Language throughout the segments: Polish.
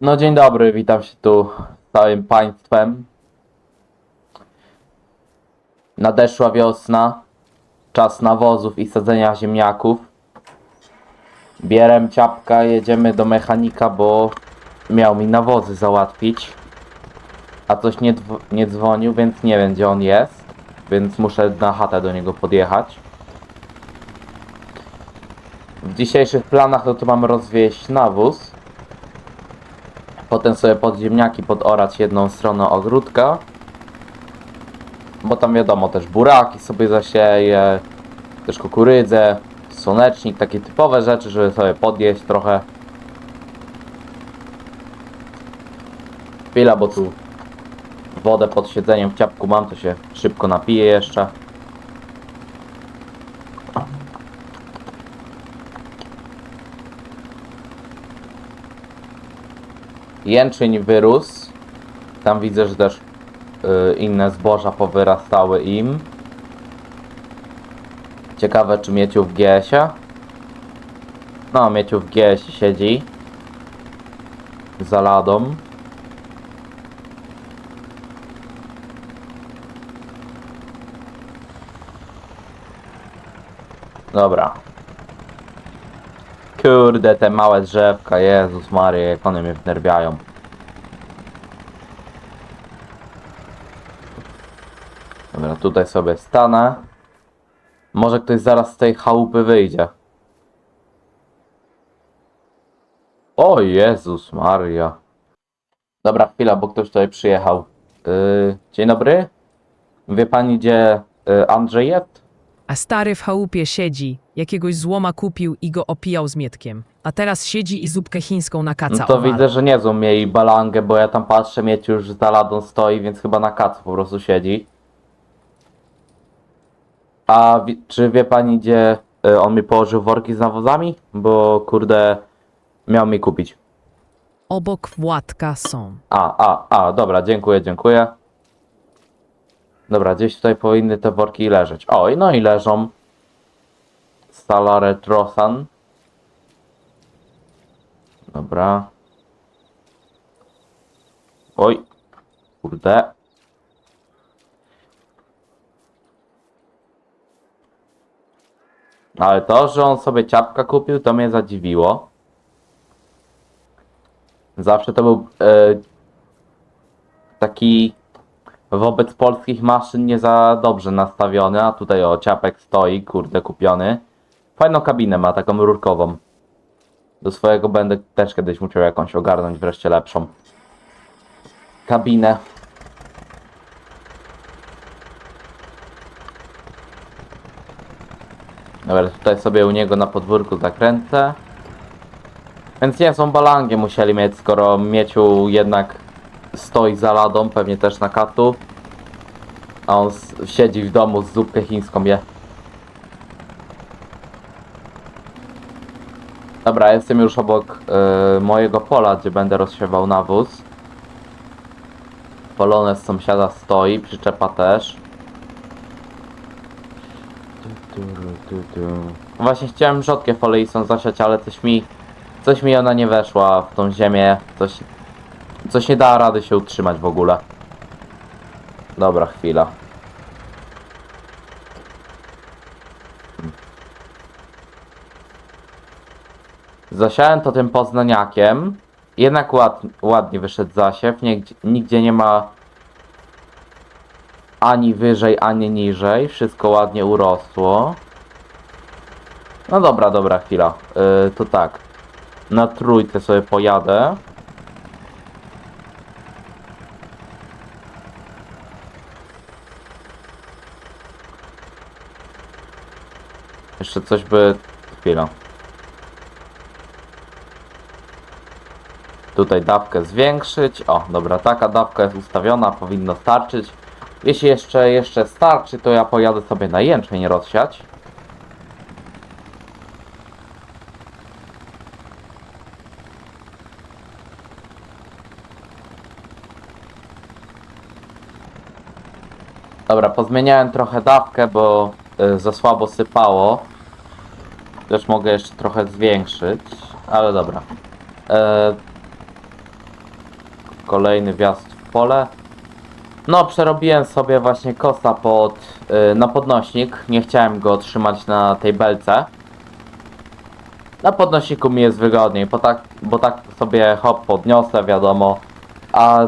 No dzień dobry, witam się tu z całym państwem. Nadeszła wiosna, czas nawozów i sadzenia ziemniaków. Bierem ciapka, jedziemy do mechanika, bo miał mi nawozy załatwić. A coś nie, nie dzwonił, więc nie wiem gdzie on jest. Więc muszę na chatę do niego podjechać. W dzisiejszych planach no to mamy rozwieść nawóz. Potem sobie pod ziemniaki podorać jedną stronę ogródka. Bo tam wiadomo też buraki sobie zasieje, też kukurydzę, słonecznik, takie typowe rzeczy, żeby sobie podjeść trochę. Chwila, bo tu wodę pod siedzeniem w ciapku mam, to się szybko napiję jeszcze. Jęczyń wyrósł. Tam widzę, że też y, inne zboża powyrastały im. Ciekawe, czy Mieciu w GS-ie? No, Mieciu w GS-ie siedzi. Za ladą. Dobra. Kurde, te małe drzewka, Jezus Maria, jak one mnie wnerwiają. Dobra, tutaj sobie stanę. Może ktoś zaraz z tej chałupy wyjdzie. O Jezus Maria. Dobra, chwila, bo ktoś tutaj przyjechał. Yy, dzień dobry. Wie pani, gdzie yy, Andrzej jest? A stary w chałupie siedzi, jakiegoś złoma kupił i go opijał z mietkiem. A teraz siedzi i zupkę chińską na kaca No to widzę, że niezłą mieli balangę, bo ja tam patrzę, mieć już za ladą stoi, więc chyba na kacu po prostu siedzi. A wi- czy wie pani, gdzie y, on mi położył worki z nawozami? Bo kurde, miał mi kupić. Obok Władka są. A, a, a, dobra, dziękuję, dziękuję. Dobra, gdzieś tutaj powinny te worki leżeć. Oj, no i leżą. Stala Retrosan. Dobra. Oj. Kurde. Ale to, że on sobie ciapka kupił, to mnie zadziwiło. Zawsze to był e, taki wobec polskich maszyn nie za dobrze nastawiony, a tutaj o ciapek stoi, kurde kupiony. Fajną kabinę ma, taką rurkową. Do swojego będę też kiedyś musiał jakąś ogarnąć wreszcie lepszą. Kabinę. Dobra, tutaj sobie u niego na podwórku zakręcę. Więc nie są balangiem musieli mieć, skoro Mieciu jednak stoi za ladą, pewnie też na katu. A on siedzi w domu z zupkę chińską je. Dobra, jestem już obok y, mojego pola, gdzie będę rozsiewał nawóz. Polone z sąsiada stoi, przyczepa też. Właśnie chciałem rzodkie foleistą zasiać, ale coś mi Coś mi ona nie weszła w tą ziemię. Coś, coś nie dała rady się utrzymać w ogóle. Dobra, chwila. Zasiałem to tym poznaniakiem. Jednak ład, ładnie wyszedł zasiew. Nigdzie, nigdzie nie ma ani wyżej, ani niżej. Wszystko ładnie urosło. No dobra, dobra, chwila. Yy, to tak. Na trójce sobie pojadę. Jeszcze coś by... Chwila. Tutaj dawkę zwiększyć. O, dobra, taka dawka jest ustawiona, powinno starczyć. Jeśli jeszcze, jeszcze starczy, to ja pojadę sobie na jęczmień rozsiać. Dobra, pozmieniałem trochę dawkę, bo y, za słabo sypało. Też mogę jeszcze trochę zwiększyć, ale dobra. E, kolejny wjazd w pole. No, przerobiłem sobie właśnie kosa pod, y, na podnośnik. Nie chciałem go trzymać na tej belce. Na podnośniku mi jest wygodniej, bo tak, bo tak sobie hop podniosę, wiadomo. A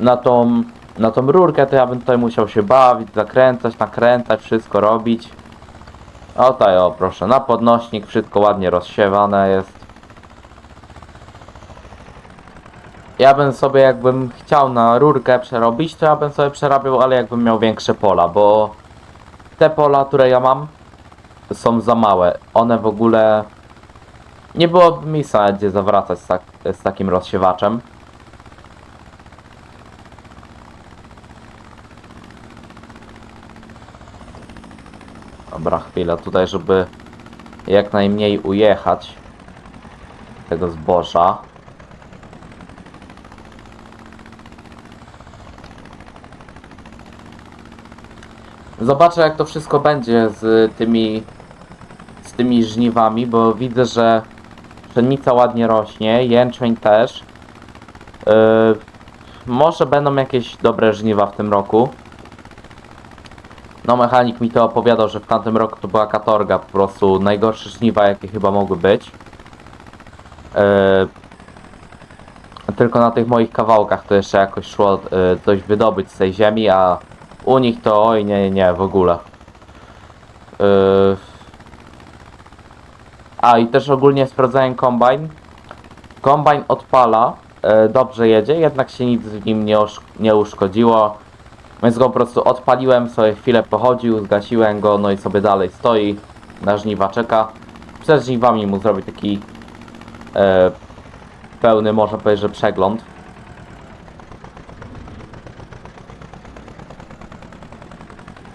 na tą, na tą rurkę to ja bym tutaj musiał się bawić, zakręcać, nakręcać, wszystko robić. O tutaj, o proszę, na podnośnik wszystko ładnie rozsiewane jest. Ja bym sobie, jakbym chciał na rurkę przerobić, to ja bym sobie przerabiał, ale jakbym miał większe pola, bo te pola, które ja mam, są za małe. One w ogóle nie byłoby miejsca, gdzie zawracać z, tak, z takim rozsiewaczem. Dobra, chwila tutaj, żeby jak najmniej ujechać tego zboża. Zobaczę jak to wszystko będzie z tymi z tymi żniwami, bo widzę, że pszenica ładnie rośnie, jęczmień też. Yy, może będą jakieś dobre żniwa w tym roku. No mechanik mi to opowiadał, że w tamtym roku to była katorga, po prostu najgorsze żniwa jakie chyba mogły być. Yy, tylko na tych moich kawałkach to jeszcze jakoś szło yy, coś wydobyć z tej ziemi, a u nich to oj nie, nie, nie, w ogóle. Yy, a i też ogólnie sprawdzałem kombajn. Kombajn odpala, e, dobrze jedzie, jednak się nic w nim nie, nie uszkodziło. Więc go po prostu odpaliłem, sobie chwilę pochodził, zgasiłem go, no i sobie dalej stoi, na żniwa czeka. Przed żniwami mu zrobię taki e, pełny, można powiedzieć, że przegląd.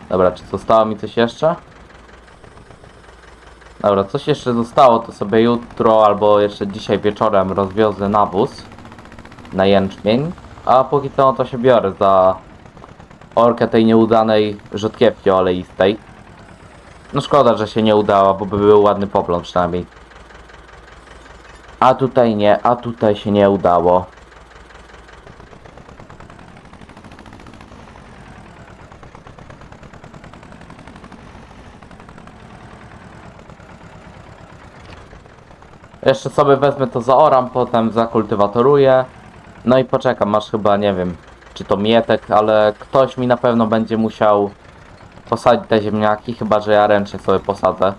Dobra, czy zostało mi coś jeszcze? Dobra, coś jeszcze zostało, to sobie jutro albo jeszcze dzisiaj wieczorem rozwiozę nawóz na jęczmień. A póki co to się biorę za orkę tej nieudanej rzodkiewki oleistej. No szkoda, że się nie udała, bo by był ładny poplon przynajmniej. A tutaj nie, a tutaj się nie udało. Jeszcze sobie wezmę to zaoram, potem zakultywatoruję. No i poczekam, masz chyba, nie wiem, czy to mietek, ale ktoś mi na pewno będzie musiał posadzić te ziemniaki, chyba że ja ręcznie sobie posadzę.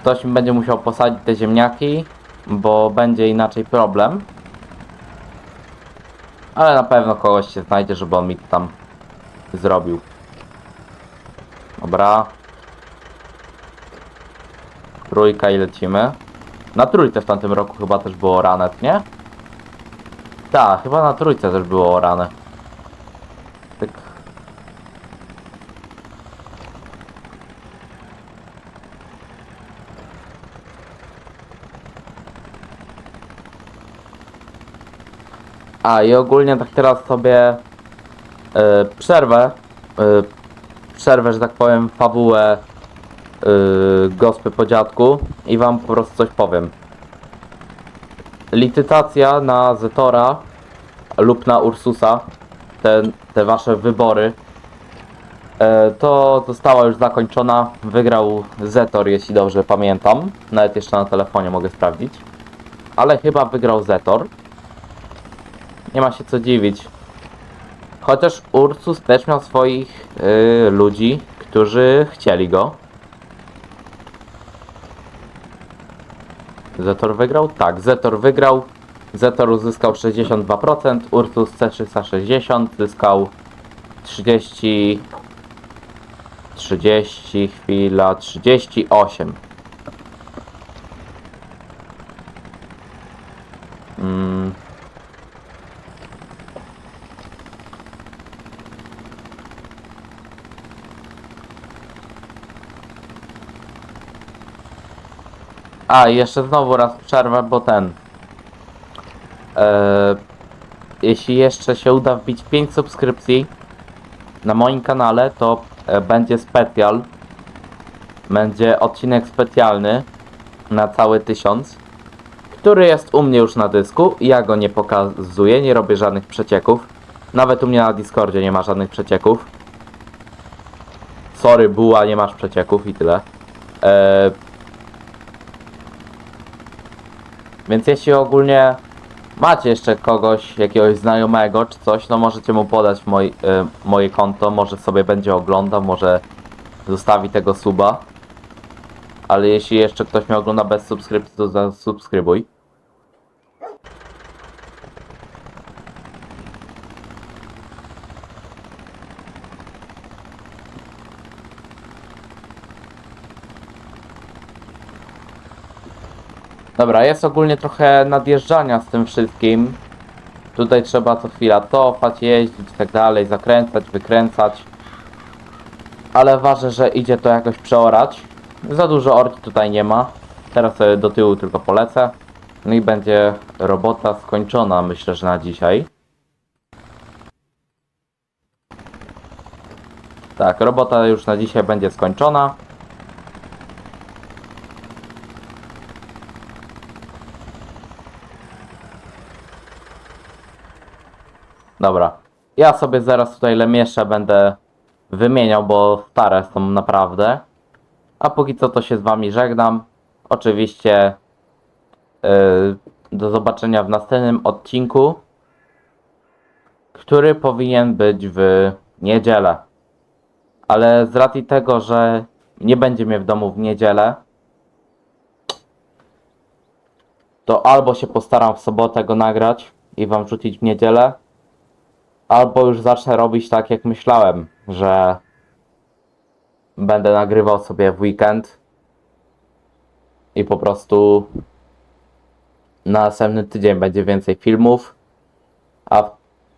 Ktoś mi będzie musiał posadzić te ziemniaki, bo będzie inaczej problem. Ale na pewno kogoś się znajdzie, żeby on mi tam zrobił. Dobra. Trójka i lecimy. Na trójce w tamtym roku chyba też było ranet, nie? Tak, chyba na trójce też było rane. Tak. A i ogólnie tak teraz sobie e, przerwę, e, przerwę, że tak powiem, fabułę yy, gospy po dziadku i wam po prostu coś powiem. Licytacja na Zetora lub na Ursusa, te, te wasze wybory, e, to została już zakończona. Wygrał Zetor, jeśli dobrze pamiętam. Nawet jeszcze na telefonie mogę sprawdzić. Ale chyba wygrał Zetor. Nie ma się co dziwić. Chociaż Ursus też miał swoich yy, ludzi, którzy chcieli go. Zetor wygrał? Tak, Zetor wygrał. Zetor uzyskał 62%, Ursus C360 zyskał 30... 30, chwila, 38. Mm. A, jeszcze znowu raz przerwę, bo ten. E, jeśli jeszcze się uda wbić 5 subskrypcji na moim kanale, to e, będzie specjal. Będzie odcinek specjalny na cały 1000, który jest u mnie już na dysku. Ja go nie pokazuję, nie robię żadnych przecieków. Nawet u mnie na Discordzie nie ma żadnych przecieków. Sorry, buła, nie masz przecieków i tyle. Eee, więc jeśli ogólnie macie jeszcze kogoś, jakiegoś znajomego czy coś, no możecie mu podać e, moje konto, może sobie będzie oglądał, może zostawi tego suba. Ale jeśli jeszcze ktoś mnie ogląda bez subskrypcji, to zasubskrybuj. Dobra, jest ogólnie trochę nadjeżdżania z tym wszystkim. Tutaj trzeba co chwila cofać, jeździć i tak dalej, zakręcać, wykręcać. Ale ważne, że idzie to jakoś przeorać. Za dużo orki tutaj nie ma. Teraz sobie do tyłu tylko polecę. No i będzie robota skończona, myślę, że na dzisiaj. Tak, robota już na dzisiaj będzie skończona. Dobra. Ja sobie zaraz tutaj lemiesze będę wymieniał, bo stare są naprawdę. A póki co to się z wami żegnam. Oczywiście yy, do zobaczenia w następnym odcinku, który powinien być w niedzielę. Ale z racji tego, że nie będzie mnie w domu w niedzielę, to albo się postaram w sobotę go nagrać i wam wrzucić w niedzielę, albo już zacznę robić tak jak myślałem, że będę nagrywał sobie w weekend i po prostu na następny tydzień będzie więcej filmów, a w,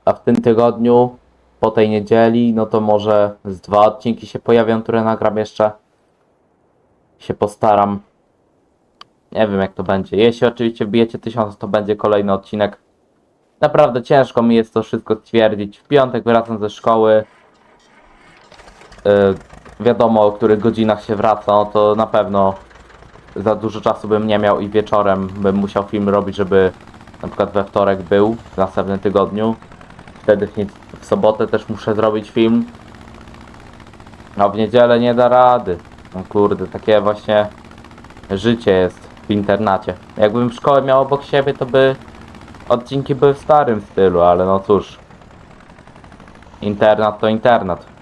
a w tym tygodniu po tej niedzieli, no to może z dwa odcinki się pojawią, które nagram jeszcze. Się postaram. Nie wiem jak to będzie. Jeśli oczywiście bijecie tysiąc, to będzie kolejny odcinek. Naprawdę ciężko mi jest to wszystko stwierdzić. W piątek wracam ze szkoły. Yy, wiadomo o których godzinach się wraca, no to na pewno za dużo czasu bym nie miał i wieczorem bym musiał film robić, żeby na przykład we wtorek był w następnym tygodniu. Wtedy w, sobotę też muszę zrobić film. A w niedzielę nie da rady. No kurde, takie właśnie życie jest w internacie. Jakbym szkołę miał obok siebie, to by odcinki były w starym stylu, ale no cóż. Internat to internat.